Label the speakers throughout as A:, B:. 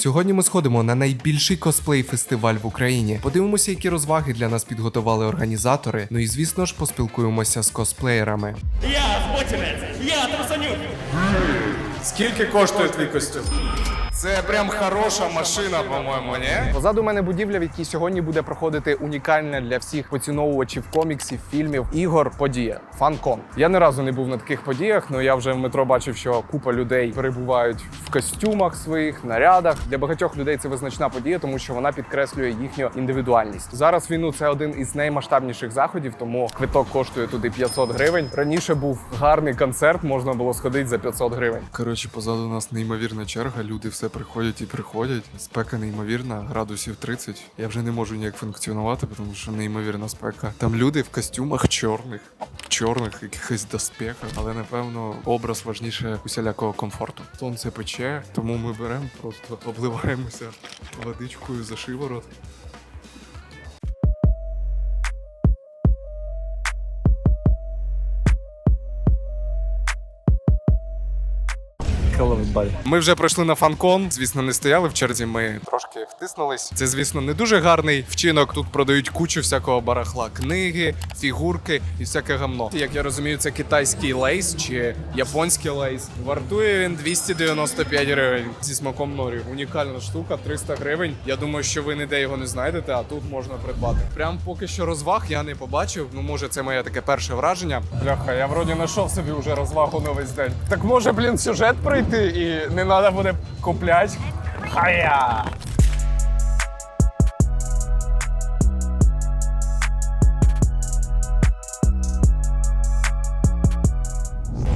A: Сьогодні ми сходимо на найбільший косплей фестиваль в Україні. Подивимося, які розваги для нас підготували організатори. Ну і звісно ж поспілкуємося з косплеєрами.
B: Я збочинець! Я трусанюк!
C: Скільки коштує твій костюм? Це прям хороша машина, по-моєму, ні?
D: Позаду мене будівля, в якій сьогодні буде проходити унікальна для всіх поціновувачів коміксів, фільмів, ігор подія фанкон. Я ні разу не був на таких подіях, але я вже в метро бачив, що купа людей перебувають в костюмах своїх нарядах. Для багатьох людей це визначна подія, тому що вона підкреслює їхню індивідуальність. Зараз війну це один із наймасштабніших заходів, тому квиток коштує туди 500 гривень. Раніше був гарний концерт, можна було сходити за 500 гривень.
C: Коротше, позаду нас неймовірна черга, люди все приходять і приходять. Спека неймовірна, градусів 30. Я вже не можу ніяк функціонувати, тому що неймовірна спека. Там люди в костюмах чорних, чорних якихось доспехах, але напевно образ важніше усілякого комфорту. Сонце пече, тому ми беремо, просто обливаємося водичкою за шиворот. Ми вже пройшли на фанкон. Звісно, не стояли в черзі. Ми трошки втиснулись. Це, звісно, не дуже гарний вчинок. Тут продають кучу всякого барахла, книги, фігурки і всяке гамно. Як я розумію, це китайський лейс чи японський лейс. Вартує він 295 гривень зі смаком норі. Унікальна штука, 300 гривень. Я думаю, що ви ніде його не знайдете, а тут можна придбати. Прям поки що розваг я не побачив. Ну, може, це моє таке перше враження. Бляха, я вроді знайшов собі вже розвагу на весь день. Так може, блін, сюжет пройти і не треба буде купляти. Хая!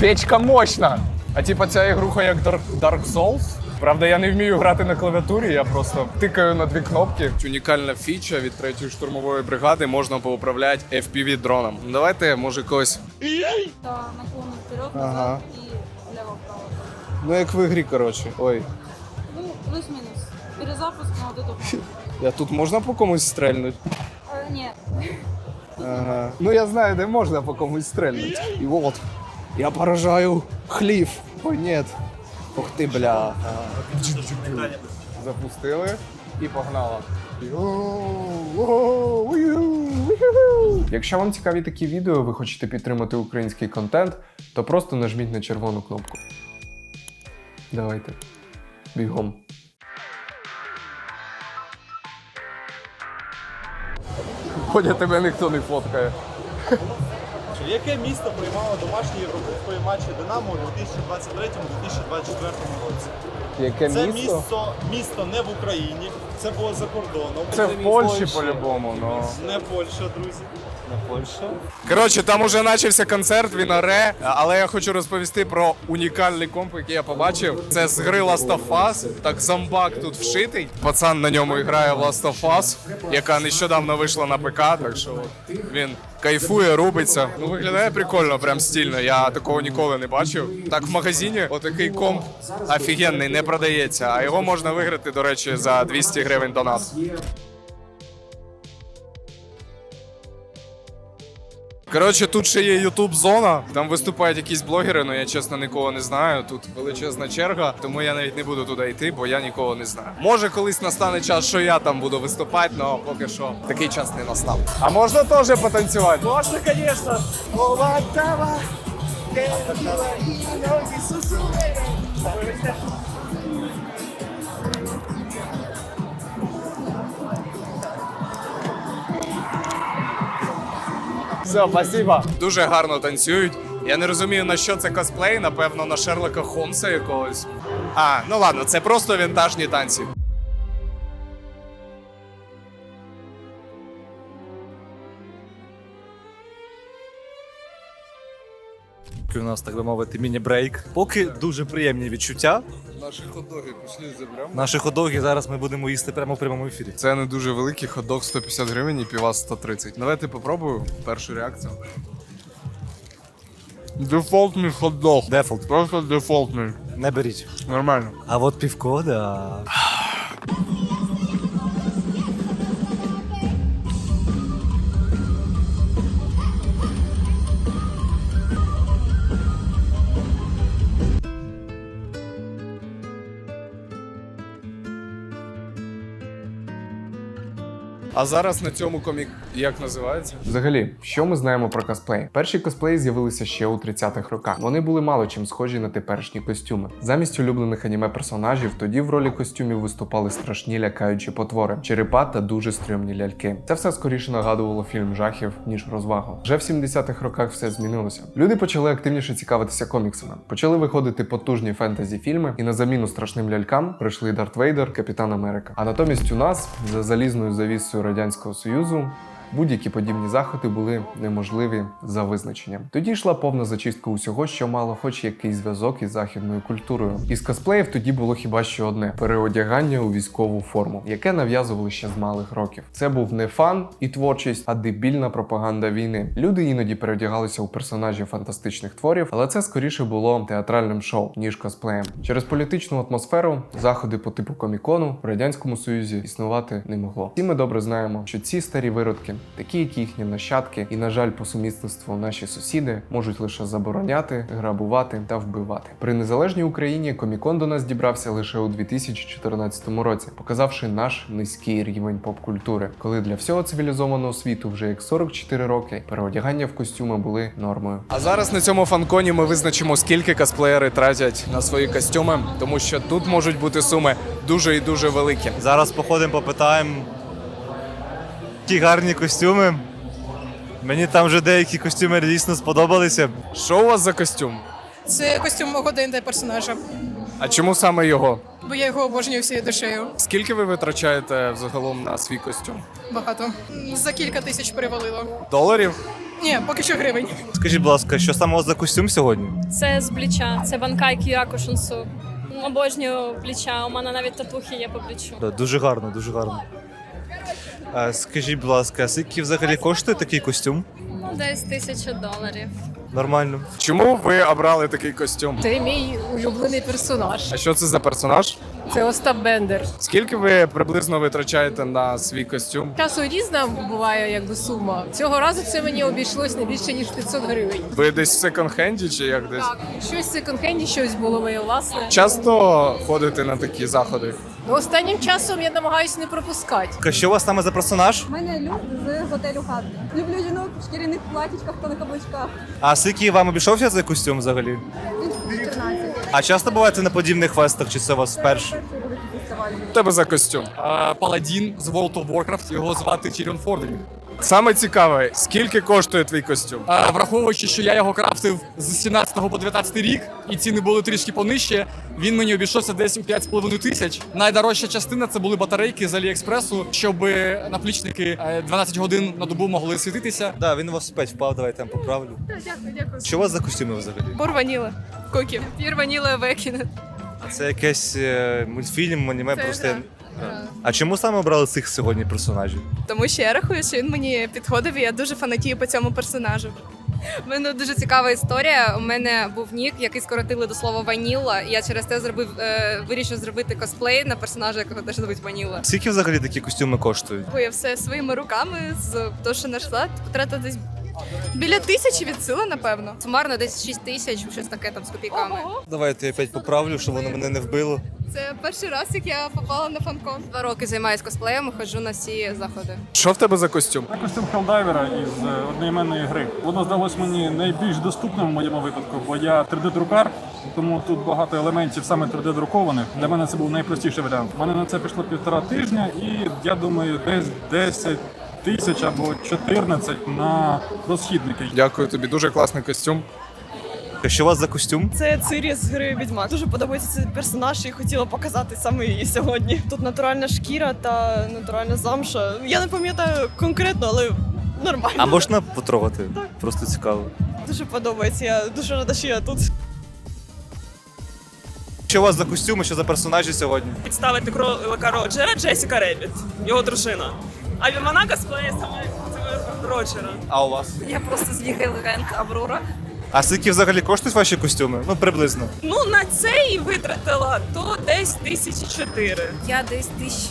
C: Печка мощна. А типа ця ігруха як Dark, Souls. Правда, я не вмію грати на клавіатурі, я просто тикаю на дві кнопки. Унікальна фіча від третьої штурмової бригади можна поуправляти FPV дроном. Давайте, може, когось.
E: Да, наклон вперед, назад
D: Ага.
E: и влево-вправо.
D: Ну як в ігрі, коротше. Ой.
E: Ну, плюс-минус. Перезапуск на вот эту.
D: Я тут можна по комусь стрельнути?
E: Э, Нет.
D: Ага. Ну я знаю, де можна по комусь стрельнути. І от. Я поражаю хлів. Ой, ні. Ух ти, бля. Запустили і погнала. Якщо вам цікаві такі відео, ви хочете підтримати український контент, то просто нажміть на червону кнопку. Давайте. Бігом. Ходя, тебе ніхто не фоткає.
F: Яке місто приймало домашні європейські матчі Динамо у 2023-2024 році?
D: Яке
F: Це
D: місто?
F: місто, місто не в Україні, це було за кордоном.
D: Це в Польщі по-любому, ну.
F: Не Польща, друзі. Не Польща.
C: Коротше, там уже почався концерт, він оре, але я хочу розповісти про унікальний комп, який я побачив. Це з гри Last of Us. Так зомбак тут вшитий. Пацан на ньому грає в Last of Us, яка нещодавно вийшла на ПК, так що от він кайфує, рубиться. Ну виглядає прикольно, прям стильно. Я такого ніколи не бачив. Так в магазині отакий комп офігенний не продається, а його можна виграти, до речі, за 200 гривень до нас. Коротше, тут ще є ютуб зона. Там виступають якісь блогери, але я чесно нікого не знаю. Тут величезна черга, тому я навіть не буду туди йти, бо я нікого не знаю. Може, колись настане час, що я там буду виступати, але поки що такий час не настав.
D: А можна теж потанцювати?
F: Можна, звісно.
D: Все, спасибо.
C: Дуже гарно танцюють. Я не розумію, на що це косплей, напевно, на Шерлока Холмса якогось. А, ну ладно, це просто вінтажні танці.
G: У нас, так би мовити, міні-брейк. Поки дуже приємні відчуття.
C: Наші ходоги пішли заберемо.
G: Наші ходоги зараз ми будемо їсти прямо в прямому ефірі.
C: Це не дуже великий ходок 150 гривень і півас 130. Давайте попробую першу реакцію. Дефолтний хот-дог.
G: Дефолт.
C: Просто дефолтний.
G: Не беріть.
C: Нормально.
G: А от півко, да.
C: А зараз на цьому комік як називається?
D: Взагалі, що ми знаємо про косплей? Перші косплеї з'явилися ще у 30-х роках. Вони були мало чим схожі на теперішні костюми. Замість улюблених аніме персонажів тоді в ролі костюмів виступали страшні лякаючі потвори, черепа та дуже стрьомні ляльки. Це все скоріше нагадувало фільм жахів ніж розвагу. Вже в 70-х роках все змінилося. Люди почали активніше цікавитися коміксами, почали виходити потужні фентезі фільми, і на заміну страшним лялькам прийшли Дарт Вейдер, Капітан Америка. А натомість у нас за залізною завісою радянського союзу Будь-які подібні заходи були неможливі за визначенням. Тоді йшла повна зачистка усього, що мало хоч якийсь зв'язок із західною культурою. Із косплеїв тоді було хіба що одне переодягання у військову форму, яке нав'язували ще з малих років. Це був не фан і творчість, а дебільна пропаганда війни. Люди іноді переодягалися у персонажів фантастичних творів, але це скоріше було театральним шоу ніж косплеєм. Через політичну атмосферу заходи по типу комікону в радянському союзі існувати не могло. Всі ми добре знаємо, що ці старі виродки, такі як їхні нащадки, і на жаль, по сумісництву наші сусіди можуть лише забороняти, грабувати та вбивати. При незалежній Україні комікон до нас дібрався лише у 2014 році, показавши наш низький рівень поп-культури, коли для всього цивілізованого світу вже як 44 роки переодягання в костюми були нормою.
C: А зараз на цьому фанконі ми визначимо, скільки косплеєри тратять на свої костюми, тому що тут можуть бути суми дуже і дуже великі.
G: Зараз походимо, попитаємо. Ті гарні костюми. Мені там вже деякі костюми дійсно сподобалися.
C: Що у вас за костюм?
H: Це костюм мого ДНД персонажа,
C: А чому саме його?
H: бо я його обожнюю всією душею.
C: Скільки ви витрачаєте взагалом на свій костюм?
H: Багато. За кілька тисяч перевалило.
C: Доларів?
H: Ні, поки що гривень.
G: Скажіть, будь ласка, що саме у вас за костюм сьогодні?
I: Це з плеча, це банкай Кіяко Шунсу. Обожнюю плеча, у мене навіть татухи є по плечу.
G: Да, Дуже гарно, дуже гарно. А, скажіть, будь ласка, скільки взагалі коштує такий костюм?
I: Ну, десь тисяча доларів.
G: Нормально.
C: Чому ви обрали такий костюм?
J: Це мій улюблений персонаж.
C: А що це за персонаж?
J: Це Остап Бендер.
C: Скільки ви приблизно витрачаєте на свій костюм?
J: Часу різна буває якби сума. Цього разу це мені обійшлось не більше ніж 500 гривень.
C: Ви десь в секонд-хенді чи як десь?
J: Так, щось в секонд-хенді, щось було моє власне.
C: Часто ходите на такі заходи?
J: Ну, останнім часом я намагаюся не пропускати.
G: Ка, Що у вас саме за персонаж?
E: У мене люк з готелю Хат. Люблю жінок в шкіряних платічках та на каблучках.
G: А скільки вам обійшовся цей костюм взагалі?
E: 14.
G: А часто буваєте на подібних фестах, чи це у вас вперше?
C: Тебе за костюм?
K: Паладін з World of Warcraft, його звати Тіріон Фордрінг.
C: Саме цікаве, скільки коштує твій костюм?
K: А, враховуючи, що я його крафтив з 17 по 19 рік, і ціни були трішки понижче, він мені обійшовся десь у 5,5 тисяч. Найдорожча частина це були батарейки з Аліекспресу, щоб наплічники е, 12 годин на добу могли світитися.
G: Да, він у вас спать впав, давайте я там поправлю.
J: Дякую, дякую.
G: Що у вас за костюми взагалі?
H: Бур ваніла. Кокі. Пір ваніла Векіне.
G: Це якийсь е, мультфільм, аніме,
H: Це
G: просто. я-
H: гра. Гра.
G: А чому саме обрали цих сьогодні персонажів?
H: Тому що я рахую, що він мені підходив, і я дуже фанатію по цьому персонажу.
L: У мене дуже цікава історія. У мене був нік, який скоротили до слова Ваніла. І я через те зробив е, вирішив зробити косплей на персонажа, якого теж звуть Ваніла.
G: Скільки взагалі такі костюми коштують?
H: Бо я все своїми руками з того, що знайшла, потратила десь біля тисячі від сили, напевно.
L: Сумарно десь 6 тисяч, щось таке там з копійками.
G: Давайте я опять поправлю, щоб воно мене не вбило.
H: Це перший раз, як я попала на фанкон.
L: Два роки займаюся косплеєм, ходжу на всі заходи.
C: Що в тебе за костюм?
F: Це костюм Хелдайвера із е, одноіменної гри. Воно здалось мені найбільш доступним в моєму випадку, бо я 3D-друкар, тому тут багато елементів саме 3D-друкованих. Для мене це був найпростіший варіант. У мене на це пішло півтора тижня, і я думаю, десь 10 тисяч або 14 на розхідники.
C: Дякую тобі, дуже класний костюм.
G: Що у вас за костюм?
H: Це Цирі з гри Відьмак. Дуже подобається цей персонаж і хотіла показати саме її сьогодні. Тут натуральна шкіра та натуральна замша. Я не пам'ятаю конкретно, але нормально.
G: А можна потрогати? Просто цікаво.
H: Дуже подобається. Я дуже рада, що я тут.
G: Що у вас за костюми, що за персонажі сьогодні?
H: Підставити кролика Роджера Джесіка Ребіт, його дружина. А вона косплеє саме Роджера.
G: А у вас?
E: Я просто з Ліги Легенд Аврора.
G: А скільки взагалі коштують ваші костюми? Ну, приблизно.
H: Ну на це і витратила то десь тисячі чотири.
E: Я десь тисяч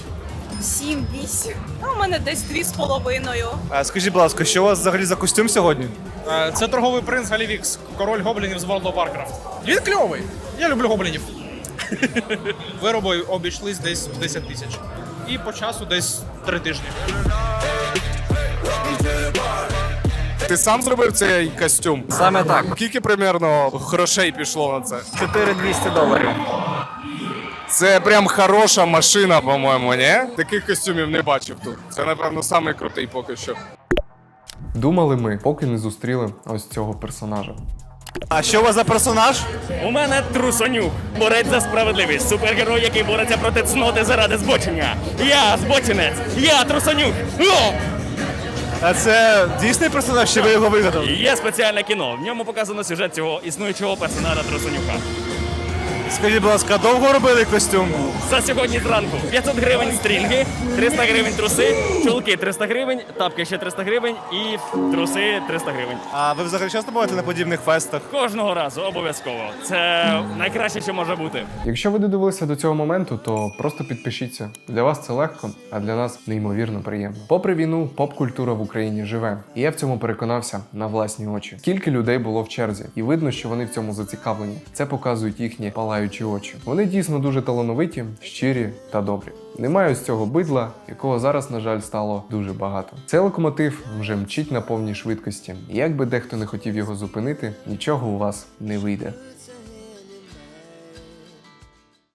E: сім-вісім.
H: А у мене десь дві з половиною.
G: А скажіть, будь ласка, що у вас взагалі за костюм сьогодні?
K: Це торговий принц Галівікс, король гоблінів з World of Warcraft. Він кльовий. Я люблю гоблінів. Вироби обійшлись десь в 10 тисяч.
M: і по часу десь три тижні.
C: Ти сам зробив цей костюм?
N: Саме так.
C: Скільки примерно грошей пішло на це?
N: 4200 доларів.
C: Це прям хороша машина, по-моєму, ні? Таких костюмів не бачив тут. Це, напевно, самий крутий поки що.
D: Думали ми, поки не зустріли ось цього персонажа.
G: А що у вас за персонаж?
B: У мене трусонюк, борець за справедливість, супергерой, який бореться проти цноти заради збочення. Я збочинець, я трусонюк. О!
G: А це дійсний персонаж, чи ви його вигадали?
B: Є спеціальне кіно. В ньому показано сюжет цього існуючого персонажа Трусонюка.
G: Скажіть, будь ласка, довго робили костюм?
B: За сьогодні зранку 500 гривень стрінги, 300 гривень труси, чулки 300 гривень, тапки ще 300 гривень і труси 300 гривень.
G: А ви взагалі часто буваєте на подібних фестах?
B: Кожного разу обов'язково. Це найкраще, що може бути.
D: Якщо ви додивилися до цього моменту, то просто підпишіться. Для вас це легко, а для нас неймовірно приємно. Попри війну, поп-культура в Україні живе, і я в цьому переконався на власні очі. Скільки людей було в черзі, і видно, що вони в цьому зацікавлені. Це показують їхні палаючі очі. Вони дійсно дуже талановиті, щирі та добрі. Немає з цього бидла, якого зараз, на жаль, стало дуже багато. Цей локомотив вже мчить на повній швидкості. Як би дехто не хотів його зупинити, нічого у вас не вийде.